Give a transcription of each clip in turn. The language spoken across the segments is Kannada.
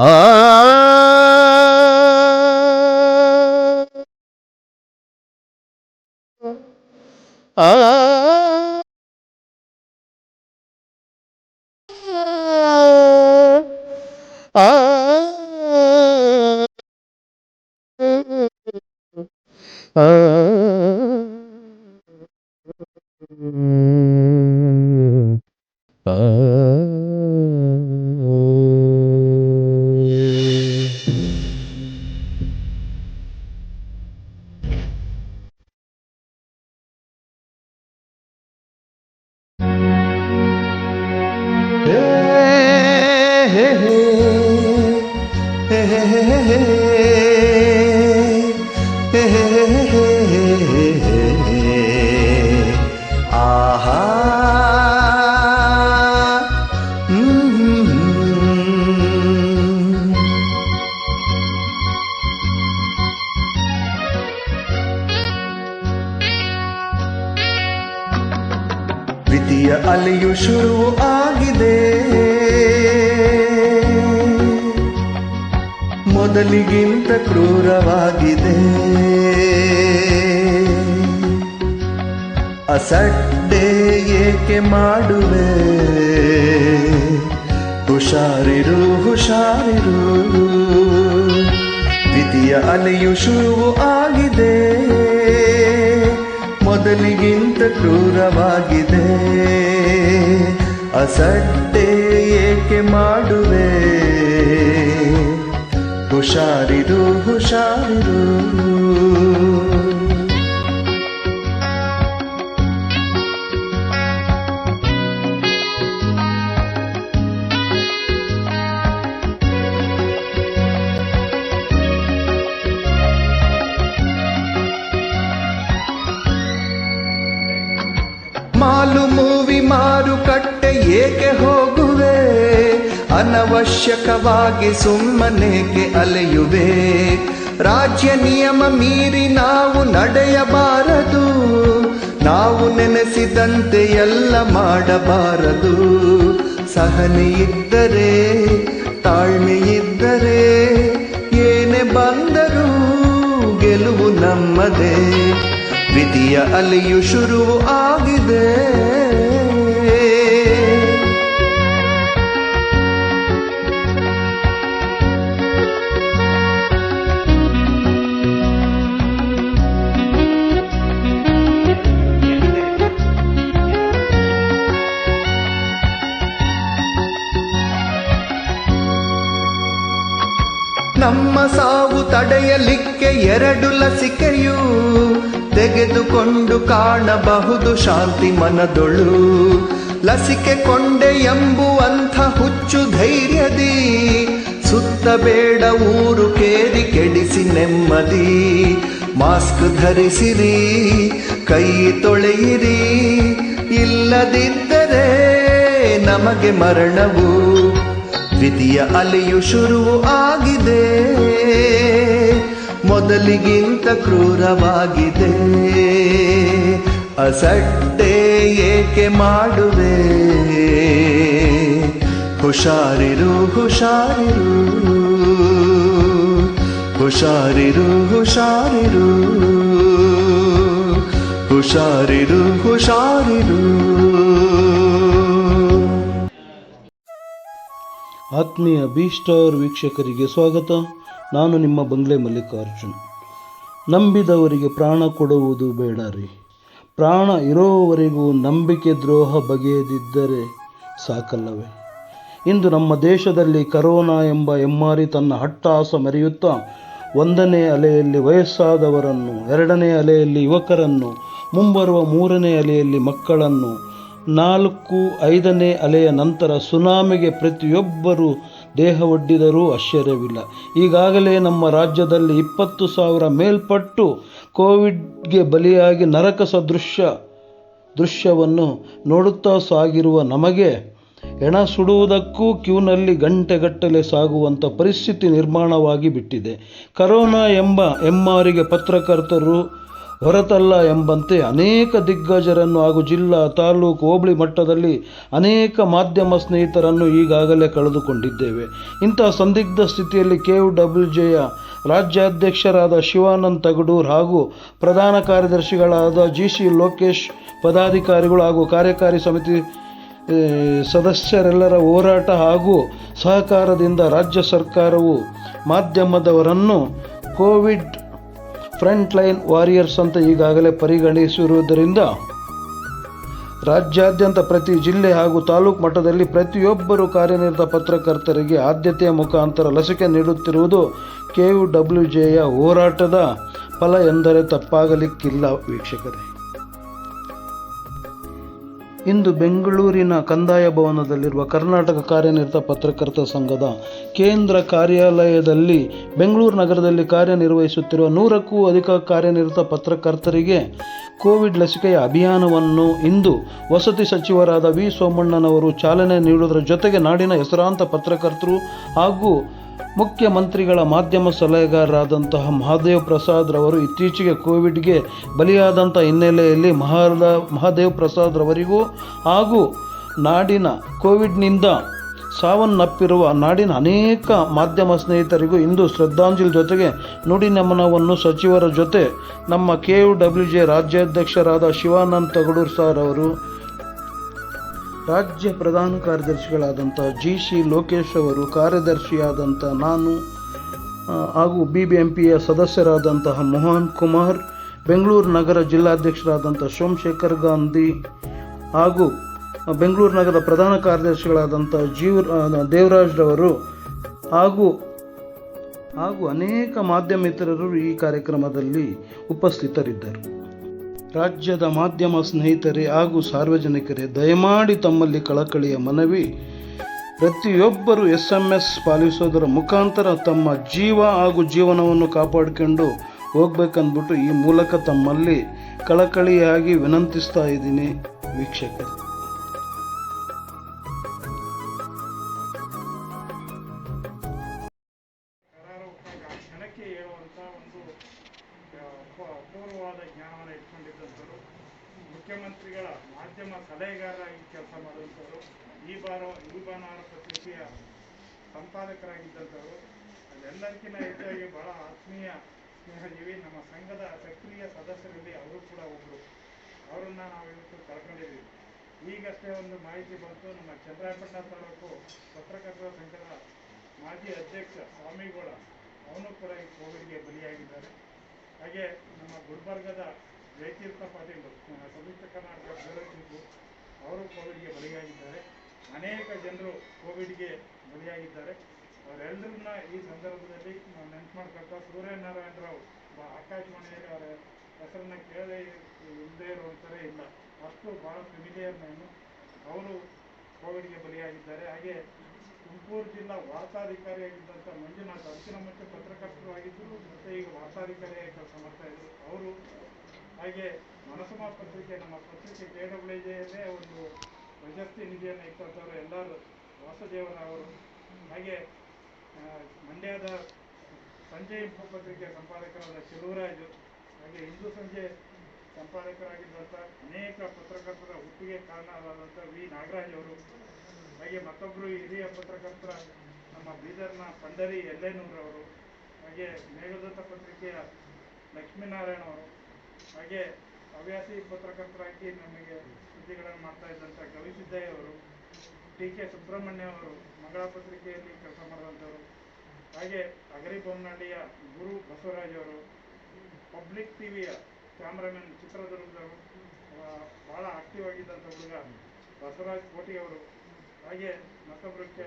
ആ. ಮೊದಲಿಗಿಂತ ಕ್ರೂರವಾಗಿದೆ. ಅಸಡ್ಡೆ ಏಕೆ ಮಾಡುವೆ? ಹುಷಾರಿರು ಹುಷಾರಿರು. ದ್ವಿತೀಯ ಅಲೆಯು ಶುರು ಆಗಿದೆ. ಮೊದಲಿಗಿಂತ ಕ್ರೂರವಾಗಿದೆ. ಅಸಡ್ಡೆ ಏಕೆ ಮಾಡುವೆ? ಹುಷಾರಿರು ಹುಷಾರಿರು ಮಾಲು ಮೂವಿ ಮಾರುಕಟ್ಟೆ ಏಕೆ ಹೋಗುವೆ ಅನವಶ್ಯಕವಾಗಿ ಸುಮ್ಮನೆಗೆ ಅಲೆಯುವೆ? ರಾಜ್ಯ ನಿಯಮ ಮೀರಿ ನಾವು ನಡೆಯಬಾರದು. ನಾವು ನೆನೆಸಿದಂತೆ ಎಲ್ಲ ಮಾಡಬಾರದು. ಸಹನೆ ಇದ್ದರೆ, ತಾಳ್ಮೆ ಇದ್ದರೆ ಏನೇ ಬಂದರೂ ಗೆಲುವು ನಮ್ಮದೇ. ವಿಧಿಯ ಅಲೆಯು ಶುರು ಆಗಿದೆ. ಸಾವು ತಡೆಯಲಿಕ್ಕೆ ಎರಡು ಲಸಿಕೆಯು ತೆಗೆದುಕೊಂಡು ಕಾಣಬಹುದು ಶಾಂತಿ ಮನದೊಳು. ಲಸಿಕೆ ಕೊಂಡೆ ಎಂಬುವಂಥ ಹುಚ್ಚು ಧೈರ್ಯದಿ ಸುತ್ತಬೇಡ ಊರು ಕೇರಿ ಕೆಡಿಸಿ ನೆಮ್ಮದಿ. ಮಾಸ್ಕ್ ಧರಿಸಿರಿ, ಕೈ ತೊಳೆಯಿರಿ, ಇಲ್ಲದಿದ್ದರೆ ನಮಗೆ ಮರಣವು ದ್ವಿತೀಯ ಅಲೆಯು ಶುರು ಆಗಿದೆ. ಮೊದಲಿಗಿಂತ ಕ್ರೂರವಾಗಿದೆ. ಅಸಡ್ಡೆ ಏಕೆ ಮಾಡುವೆ? ಹುಷಾರಿರು ಹುಷಾರಿರು. ಹುಷಾರಿರು ಹುಷಾರಿರು. ಹುಷಾರಿರು ಹುಷಾರಿರು. ಆತ್ಮೀಯ ಬಿ ಸ್ಟಾರ್ ವೀಕ್ಷಕರಿಗೆ ಸ್ವಾಗತ. ನಾನು ನಿಮ್ಮ ಬಂಗ್ಲೆ ಮಲ್ಲಿಕಾರ್ಜುನ್. ನಂಬಿದವರಿಗೆ ಪ್ರಾಣ ಕೊಡುವುದು ಬೇಡ ರೀ. ಪ್ರಾಣ ಇರೋವರೆಗೂ ನಂಬಿಕೆ ದ್ರೋಹ ಬಗೆಯದಿದ್ದರೆ ಸಾಕಲ್ಲವೇ? ಇಂದು ನಮ್ಮ ದೇಶದಲ್ಲಿ ಕರೋನಾ ಎಂಬ ಎಮ್ಮಾರಿ ತನ್ನ ಹಟ್ಟಾಸ ಮೆರೆಯುತ್ತಾ, ಒಂದನೇ ಅಲೆಯಲ್ಲಿ ವಯಸ್ಸಾದವರನ್ನು, ಎರಡನೇ ಅಲೆಯಲ್ಲಿ ಯುವಕರನ್ನು, ಮುಂಬರುವ ಮೂರನೇ ಅಲೆಯಲ್ಲಿ ಮಕ್ಕಳನ್ನು ನಾಲ್ಕು ಐದನೇ ಅಲೆಯ ನಂತರ ಸುನಾಮಿಗೆ ಪ್ರತಿಯೊಬ್ಬರೂ ದೇಹ ಒಡ್ಡಿದರೂ ಆಶ್ಚರ್ಯವಿಲ್ಲ. ಈಗಾಗಲೇ ನಮ್ಮ ರಾಜ್ಯದಲ್ಲಿ ಇಪ್ಪತ್ತು ಸಾವಿರ ಮೇಲ್ಪಟ್ಟು ಕೋವಿಡ್ಗೆ ಬಲಿಯಾಗಿ ನರಕ ಸದೃಶ್ಯ ದೃಶ್ಯವನ್ನು ನೋಡುತ್ತಾ ಸಾಗಿರುವ ನಮಗೆ ಹೆಣ ಸುಡುವುದಕ್ಕೂ ಕ್ಯೂನಲ್ಲಿ ಗಂಟೆಗಟ್ಟಲೆ ಸಾಗುವಂಥ ಪರಿಸ್ಥಿತಿ ನಿರ್ಮಾಣವಾಗಿ ಬಿಟ್ಟಿದೆ. ಕರೋನಾ ಎಂಬ ಎಮ್ಮಾರಿಗೆ ಪತ್ರಕರ್ತರು ಹೊರತಲ್ಲ ಎಂಬಂತೆ ಅನೇಕ ದಿಗ್ಗಜರನ್ನು ಹಾಗೂ ಜಿಲ್ಲಾ, ತಾಲೂಕು, ಹೋಬಳಿ ಮಟ್ಟದಲ್ಲಿ ಅನೇಕ ಮಾಧ್ಯಮ ಸ್ನೇಹಿತರನ್ನು ಈಗಾಗಲೇ ಕಳೆದುಕೊಂಡಿದ್ದೇವೆ. ಇಂತಹ ಸಂದಿಗ್ಧ ಸ್ಥಿತಿಯಲ್ಲಿ ಕೆ ಡಬ್ಲ್ಯೂ ಜೆಯ ರಾಜ್ಯಾಧ್ಯಕ್ಷರಾದ ಶಿವಾನಂದ್ ತಗಡೂರ್ ಹಾಗೂ ಪ್ರಧಾನ ಕಾರ್ಯದರ್ಶಿಗಳಾದ ಜಿ ಸಿ ಲೋಕೇಶ್, ಪದಾಧಿಕಾರಿಗಳು ಹಾಗೂ ಕಾರ್ಯಕಾರಿ ಸಮಿತಿ ಸದಸ್ಯರೆಲ್ಲರ ಹೋರಾಟ ಹಾಗೂ ಸಹಕಾರದಿಂದ ರಾಜ್ಯ ಸರ್ಕಾರವು ಮಾಧ್ಯಮದವರನ್ನು ಕೋವಿಡ್ ಫ್ರಂಟ್ ಲೈನ್ ವಾರಿಯರ್ಸ್ ಅಂತ ಈಗಾಗಲೇ ಪರಿಗಣಿಸಿರುವುದರಿಂದ ರಾಜ್ಯಾದ್ಯಂತ ಪ್ರತಿ ಜಿಲ್ಲೆ ಹಾಗೂ ತಾಲೂಕು ಮಟ್ಟದಲ್ಲಿ ಪ್ರತಿಯೊಬ್ಬರು ಕಾರ್ಯನಿರತ ಪತ್ರಕರ್ತರಿಗೆ ಆದ್ಯತೆಯ ಮುಖಾಂತರ ಲಸಿಕೆ ನೀಡುತ್ತಿರುವುದು ಕೆ ಯು ಡಬ್ಲ್ಯೂ ಜೆಯ ಹೋರಾಟದ ಫಲ ಎಂದರೆ ತಪ್ಪಾಗಲಿಕ್ಕಿಲ್ಲ ವೀಕ್ಷಕರೇ. ಇಂದು ಬೆಂಗಳೂರಿನ ಕಂದಾಯ ಭವನದಲ್ಲಿರುವ ಕರ್ನಾಟಕ ಕಾರ್ಯನಿರತ ಪತ್ರಕರ್ತ ಸಂಘದ ಕೇಂದ್ರ ಕಾರ್ಯಾಲಯದಲ್ಲಿ ಬೆಂಗಳೂರು ನಗರದಲ್ಲಿ ಕಾರ್ಯನಿರ್ವಹಿಸುತ್ತಿರುವ ನೂರಕ್ಕೂ ಅಧಿಕ ಕಾರ್ಯನಿರತ ಪತ್ರಕರ್ತರಿಗೆ ಕೋವಿಡ್ ಲಸಿಕೆಯ ಅಭಿಯಾನವನ್ನು ಇಂದು ವಸತಿ ಸಚಿವರಾದ ವಿ ಸೋಮಣ್ಣನವರು ಚಾಲನೆ ನೀಡುವುದರ ಜೊತೆಗೆ ನಾಡಿನ ಹೆಸರಾಂತ ಪತ್ರಕರ್ತರು ಹಾಗೂ ಮುಖ್ಯಮಂತ್ರಿಗಳ ಮಾಧ್ಯಮ ಸಲಹೆಗಾರರಾದಂತಹ ಮಹಾದೇವ್ ಪ್ರಸಾದ್ ರವರು ಇತ್ತೀಚೆಗೆ ಕೋವಿಡ್ಗೆ ಬಲಿಯಾದಂಥ ಹಿನ್ನೆಲೆಯಲ್ಲಿ ಮಹಾದ ಮಹಾದೇವ್ ಪ್ರಸಾದ್ ರವರಿಗೂ ಹಾಗೂ ನಾಡಿನ ಕೋವಿಡ್ನಿಂದ ಸಾವನ್ನಪ್ಪಿರುವ ನಾಡಿನ ಅನೇಕ ಮಾಧ್ಯಮ ಸ್ನೇಹಿತರಿಗೂ ಇಂದು ಶ್ರದ್ಧಾಂಜಲಿ ಜೊತೆಗೆ ನುಡಿ ನಮನವನ್ನು ಸಚಿವರ ಜೊತೆ ನಮ್ಮ ಕೆ ಯು ಡಬ್ಲ್ಯೂ ಜೆ ರಾಜ್ಯಾಧ್ಯಕ್ಷರಾದ ಶಿವಾನಂದ್ ತಗಡೂರ್ ಸರ್ ಅವರು ರಾಜ್ಯ ಪ್ರಧಾನ ಕಾರ್ಯದರ್ಶಿಗಳಾದಂಥ ಜಿ ಸಿ ಲೋಕೇಶ್ ಅವರು, ಕಾರ್ಯದರ್ಶಿಯಾದಂಥ ನಾನು ಹಾಗೂ ಬಿ ಬಿ ಎಂ ಪಿಯ ಸದಸ್ಯರಾದಂತಹ ಮೋಹನ್ ಕುಮಾರ್, ಬೆಂಗಳೂರು ನಗರ ಜಿಲ್ಲಾಧ್ಯಕ್ಷರಾದಂಥ ಸೋಮಶೇಖರ್ ಗಾಂಧಿ, ಹಾಗೂ ಬೆಂಗಳೂರು ನಗರದ ಪ್ರಧಾನ ಕಾರ್ಯದರ್ಶಿಗಳಾದಂಥ ಜೀವ ದೇವರಾಜ್ರವರು ದೇವರಾಜ್ ರವರು, ಹಾಗೂ ಹಾಗೂ ಅನೇಕ ಮಾಧ್ಯಮಿತರರು ಈ ಕಾರ್ಯಕ್ರಮದಲ್ಲಿ ಉಪಸ್ಥಿತರಿದ್ದರು. ರಾಜ್ಯದ ಮಾಧ್ಯಮ ಸ್ನೇಹಿತರೇ ಹಾಗೂ ಸಾರ್ವಜನಿಕರೇ, ದಯಮಾಡಿ ತಮ್ಮಲ್ಲಿ ಕಳಕಳಿಯ ಮನವಿ. ಪ್ರತಿಯೊಬ್ಬರು ಎಸ್ ಎಂ ಎಸ್ ಪಾಲಿಸೋದರ ಮುಖಾಂತರ ತಮ್ಮ ಜೀವ ಹಾಗೂ ಜೀವನವನ್ನು ಕಾಪಾಡಿಕೊಂಡು ಹೋಗ್ಬೇಕಂದ್ಬಿಟ್ಟು ಈ ಮೂಲಕ ತಮ್ಮಲ್ಲಿ ಕಳಕಳಿಯಾಗಿ ವಿನಂತಿಸ್ತಾ ಇದ್ದೀನಿ ವೀಕ್ಷಕರು. ಅಪೂರ್ವವಾದ ಜ್ಞಾನವನ್ನು ಇಟ್ಕೊಂಡಿದ್ದಂಥವ್ರು, ಮುಖ್ಯಮಂತ್ರಿಗಳ ಮಾಧ್ಯಮ ಸಲಹೆಗಾರರಾಗಿ ಕೆಲಸ ಮಾಡಿದಂಥವ್ರು ಈ ಬಾರ, ಈ ಬಾನಾರ ಪತ್ರಿಕೆಯ ಸಂಪಾದಕರಾಗಿದ್ದಂಥವ್ರು, ಅದೆಲ್ಲದಕ್ಕಿಂತ ಹೆಚ್ಚಾಗಿ ಬಹಳ ಆತ್ಮೀಯ ಸ್ನೇಹಜೀವಿ, ನಮ್ಮ ಸಂಘದ ಸಕ್ರಿಯ ಸದಸ್ಯರಲ್ಲಿ ಅವರು ಕೂಡ ಒಬ್ಬರು ಅವರನ್ನು ನಾವು ಇವತ್ತು ಕಳ್ಕೊಂಡಿದ್ದೀವಿ ಈಗಷ್ಟೇ ಒಂದು ಮಾಹಿತಿ ಬಂತು, ನಮ್ಮ ಚಂದ್ರಾಯಪಟ್ಟಣ ತಾಲೂಕು ಪತ್ರಕರ್ತರ ಸಂಘದ ಮಾಜಿ ಅಧ್ಯಕ್ಷ ಸ್ವಾಮಿಗೌಡ, ಅವನು ಕೂಡ ಈ ಕೋವಿಡ್ಗೆ ಬಲಿಯಾಗಿದ್ದಾರೆ. ಹಾಗೆ ನಮ್ಮ ಗುಲ್ಬರ್ಗದ ಜಯತೀರ್ಥ ಪಾಟೀಲ್ ಸಂಯುಕ್ತ ಕರ್ನಾಟಕ ಬ್ಯೂರೋ ಅವರು ಕೋವಿಡ್ಗೆ ಬಲಿಯಾಗಿದ್ದಾರೆ. ಅನೇಕ ಜನರು ಕೋವಿಡ್ಗೆ ಬಲಿಯಾಗಿದ್ದಾರೆ. ಅವರೆಲ್ಲರನ್ನ ಈ ಸಂದರ್ಭದಲ್ಲಿ ನಾವು ನೆನ್ಪು ಮಾಡ್ಕೊಳ್ತಾ ಸೂರ್ಯನಾರಾಯಣ ರಾವ್ ಆಕಾಶವಾಣಿಯಲ್ಲಿ ಅವರ ಹೆಸರನ್ನ ಕೇಳದೆ ಇಲ್ಲದೆ ಇರುವಂಥರೇ ಇಲ್ಲ. ಅಷ್ಟು ಭಾಳ ಫೆಮಿಲಿಯರ್ ನಾನು. ಅವರು ಕೋವಿಡ್ಗೆ ಬಲಿಯಾಗಿದ್ದಾರೆ. ಹಾಗೆ ತುಮಕೂರು ಜಿಲ್ಲಾ ವಾರ್ತಾಧಿಕಾರಿಯಾಗಿದ್ದಂಥ ಮಂಜುನಾಥ್ ಅಂಚಿನ ಮುಂಚೆ ಪತ್ರಕರ್ತರು ಆಗಿದ್ದರು ಮತ್ತು ಈಗ ವಾರ್ತಾಧಿಕಾರಿಯಾಗಿ ಕೆಲಸ ಮಾಡ್ತಾ ಇದ್ದರು ಅವರು. ಹಾಗೆ ಮನಸುಮಾ ಪತ್ರಿಕೆ, ನಮ್ಮ ಪತ್ರಿಕೆ ಕೆ ಡಬ್ಲ್ಯೂ ಜೆಯಲ್ಲೇ ಒಂದು ಪ್ರಶಸ್ತಿ ನಿಧಿಯನ್ನು ಇಟ್ಟಂಥವ್ರು ಎಲ್ಲರೂ ವಾಸುದೇವರವರು ಹಾಗೆ ಮಂಡ್ಯದ ಸಂಜೆ ಪತ್ರಿಕೆ ಸಂಪಾದಕರಾದ ಶಿವರಾಜು, ಹಾಗೆ ಹಿಂದೂ ಸಂಜೆ ಸಂಪಾದಕರಾಗಿದ್ದಂಥ ಅನೇಕ ಪತ್ರಕರ್ತರ ಹುಟ್ಟಿಗೆ ಕಾರಣರಾದಂಥ ವಿ ನಾಗರಾಜ್ ಅವರು. ಹಾಗೆ ಮತ್ತೊಬ್ಬರು ಹಿರಿಯ ಪತ್ರಕರ್ತರ ನಮ್ಮ ಬೀದರ್ನ ಪಂಡರಿ ಎಲ್ಲೇನೂರವರು, ಹಾಗೆ ಮೇಘದೂತ ಪತ್ರಿಕೆಯ ಲಕ್ಷ್ಮೀನಾರಾಯಣ ಅವರು, ಹಾಗೆ ಹವ್ಯಾಸಿ ಪತ್ರಕರ್ತರಾಗಿ ನಮಗೆ ಸುದ್ದಿಗಳನ್ನು ಮಾಡ್ತಾ ಇದ್ದಂಥ ಗವಿಸಿದ್ದಯ್ಯ ಅವರು, ಟಿ ಕೆ ಸುಬ್ರಹ್ಮಣ್ಯ ಅವರು, ಮಂಗಳ ಪತ್ರಿಕೆಯಲ್ಲಿ ಕೆಲಸ ಮಾಡಿದಂಥವರು, ಹಾಗೆ ಅಗರಿ ಬೊಮ್ಮನಹಳ್ಳಿಯ ಗುರು ಬಸವರಾಜ್ ಅವರು, ಪಬ್ಲಿಕ್ ಟಿ ವಿಯ ಕ್ಯಾಮ್ರಾಮನ್ ಚಿತ್ರದುರ್ಗದವರು ಭಾಳ ಆಕ್ಟಿವ್ ಆಗಿದ್ದಂಥ ಹುಡುಗ ಬಸವರಾಜ್ ಕೋಟಿ ಅವರು ಹಾಗೆ ಮತ್ತೊಬ್ಬರಕ್ಕೆ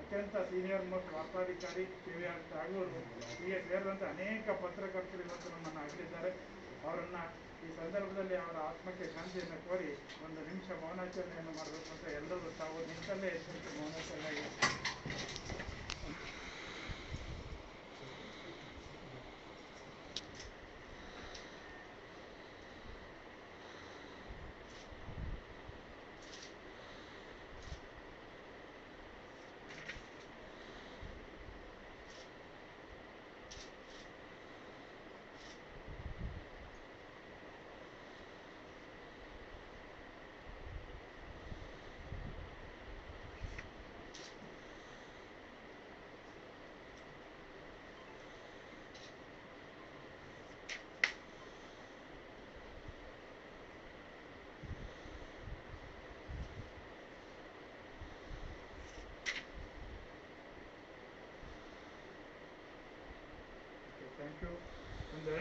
ಅತ್ಯಂತ ಸೀನಿಯರ್ ಮೋಸ್ಟ್ ವಾರ್ತಾಧಿಕಾರಿ ಕೆ ವಿ ಆರ್ ಟಾಗೂರು ಹೀಗೆ ಸೇರಿದಂತೆ ಅನೇಕ ಪತ್ರಕರ್ತರು ಇವತ್ತು ನಮ್ಮನ್ನು ಅಗಲಿದ್ದಾರೆ ಅವರನ್ನು ಈ ಸಂದರ್ಭದಲ್ಲಿ ಅವರ ಆತ್ಮಕ್ಕೆ ಶಾಂತಿಯನ್ನು ಕೋರಿ ಒಂದು ನಿಮಿಷ ಮೌನಾಚರಣೆಯನ್ನು ಮಾಡಬೇಕು ಅಂತ ಎಲ್ಲರೂ ತಾವು ನಿಂತಲ್ಲೇ ಎಚ್ಚರಿಕೆ ಮೌನಾಚರಣೆಗೆ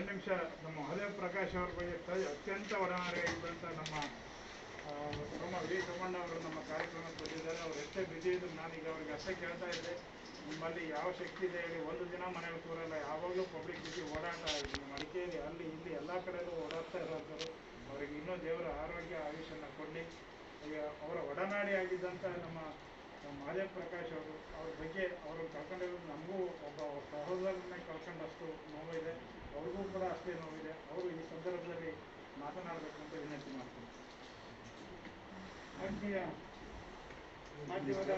ನಿಮಿಷ ನಮ್ಮ ಮಹದೇವ್ ಪ್ರಕಾಶ್ ಅವ್ರ ಬಗ್ಗೆ ಅತ್ಯಂತ ಒಡನಾಡಿಯಾಗಿದ್ದಂಥ ನಮ್ಮ ನಮ್ಮ ವಿ ಸೋಮಣ್ಣ ಅವರು ನಮ್ಮ ಕಾರ್ಯಕ್ರಮಕ್ಕೆ ಬಂದಿದ್ದಾರೆ. ಅವ್ರು ಎಷ್ಟೇ ಬಿಜಿ ಇದ್ರು ನಾನೀಗ ಅವ್ರಿಗೆ ಅಷ್ಟೇ ಕೇಳ್ತಾ ಇದ್ದೆ. ನಿಮ್ಮಲ್ಲಿ ಯಾವ ಶಕ್ತಿ ಇದೆ ಹೇಳಿ ಒಂದು ದಿನ ಮನೆಯಲ್ಲಿ ಕೂರಲ್ಲ, ಯಾವಾಗಲೂ ಪಬ್ಲಿಕ್ ಬಿಸಿ ಓಡಾಟ ಮಡಿಕೇರಿ ಅಲ್ಲಿ, ಇಲ್ಲಿ ಎಲ್ಲ ಕಡೆಯಲ್ಲೂ ಓಡಾಡ್ತಾ ಇರೋಂಥವ್ರು ಅವ್ರಿಗೆ ಇನ್ನೂ ದೇವರ ಆರೋಗ್ಯ ಆಯುಷನ್ನು ಕೊಡಲಿ. ಈಗ ಅವರ ಒಡನಾಡಿ ಆಗಿದ್ದಂಥ ನಮ್ಮ ಮಹದೇವ್ ಪ್ರಕಾಶ್ ಅವರು, ಅವ್ರ ಬಗ್ಗೆ ಅವರು ಕಳ್ಕೊಂಡಿರೋದು ನಮಗೂ ಒಬ್ಬ ಸಹೋದರನ್ನೇ ಕಳ್ಕೊಂಡಷ್ಟು ಅವ್ರಿಗೂ ಕೂಡ ಅಷ್ಟೇ ನೋವಿದೆ. ಅವರು ಈ ಸಂದರ್ಭದಲ್ಲಿ ಮಾತನಾಡಬೇಕು ಅಂತ ವಿನಂತಿ ಮಾಡ್ತೀನಿ. ಆತ್ಮೀಯ ಮಾಧ್ಯಮದ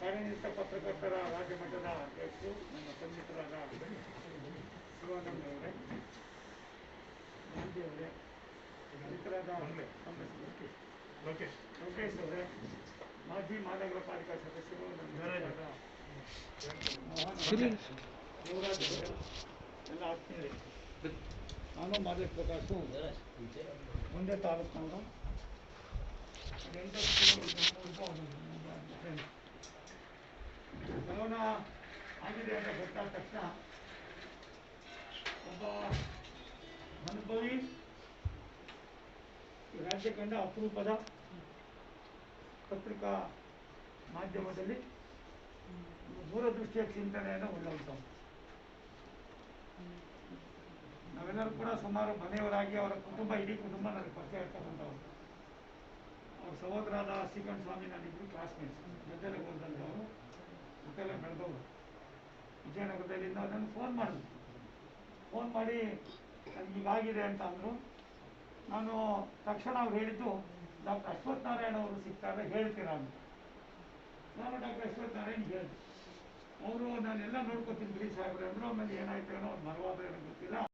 ಕಾರ್ಯನಿರತ ಪತ್ರಕರ್ತರ ರಾಜ್ಯ ಮಟ್ಟದ ಅಧ್ಯಕ್ಷರು ನನ್ನ ಸನ್ನಿಹಿತರಾದ ಶಿವಾನಂದವರೇ ಗಾಂಧಿ ಅವರೇ ಮಿತ್ರರಾದ ಲೋಕೇಶ್. ಲೋಕೇಶ್ ಅವರೇ ಮಾಜಿ ಮಹಾನಗರ ಪಾಲಿಕಾ ಸದಸ್ಯರು ನನ್ನ ಮಿತ್ರರಾದ ಮೋಹನ್ ಅವರೇ ಎಲ್ಲ ಆತ್ಮೀಯರೇ ನಾನು ಮಾದೇಶ್ ಪ್ರಕಾಶು ಮುಂದೆ ತಾಲೂಕು ಕೊರೋನಾ ಆಗಿದೆ ಅಂತ ಗೊತ್ತಾದ ತಕ್ಷಣ ಒಬ್ಬ ಅನುಭವಿ ರಾಜ್ಯ ಕಂಡ ಅಪರೂಪದ ಪತ್ರಿಕಾ ಮಾಧ್ಯಮದಲ್ಲಿ ದೂರದೃಷ್ಟಿಯ ಚಿಂತನೆಯನ್ನು ಉಳ್ಳಂಥವ್ರು ನಾವೆಲ್ಲರೂ ಕೂಡ ಸುಮಾರು ಮನೆಯವರಾಗಿ ಅವರ ಕುಟುಂಬ, ಇಡೀ ಕುಟುಂಬ ನನಗೆ ಪರಿಚಯ ಇರ್ತಕ್ಕಂಥವ್ರು ಅವ್ರ ಸಹೋದರಾದ ಶ್ರೀಕಂಠ ಸ್ವಾಮಿ ನಾನಿಬ್ಬರು ಕ್ಲಾಸ್ಮೇಟ್ಸ್ ಜೊತೆಲೆ ಓದಿದಂಥವ್ರು ಜೊತೆಲೆ ಬೆಳೆದವರು. ವಿಜಯನಗರದಲ್ಲಿಂದ ಅದನ್ನು ಫೋನ್ ಮಾಡಿದ್ರು. ಫೋನ್ ಮಾಡಿ, ನನಗೆ ಹೀಗಾಗಿದೆ ಅಂತ ಅಂದರು. ನಾನು ತಕ್ಷಣ ಅವ್ರು ಹೇಳಿದ್ದು, ಡಾಕ್ಟರ್ ಅಶ್ವಥ್ ನಾರಾಯಣ ಅವರು ಸಿಗ್ತಾರೆ, ಹೇಳ್ತೀರಾ ಅಂತ. ನಾನು ಡಾಕ್ಟರ್ ಅಶ್ವಥ್ ನಾರಾಯಣ್ ಹೇಳಿದೆ. ಅವರು ನಾನೆಲ್ಲ ನೋಡ್ಕೋತೀನಿ ಬಿಡಿ ಸಾಹೇಬ್ರೆ. ಅಂದರು ಆಮೇಲೆ ಏನಾಯ್ತು ಏನೋ ಮರವಾದ್ರೆ ಏನೋ ಗೊತ್ತಿಲ್ಲ.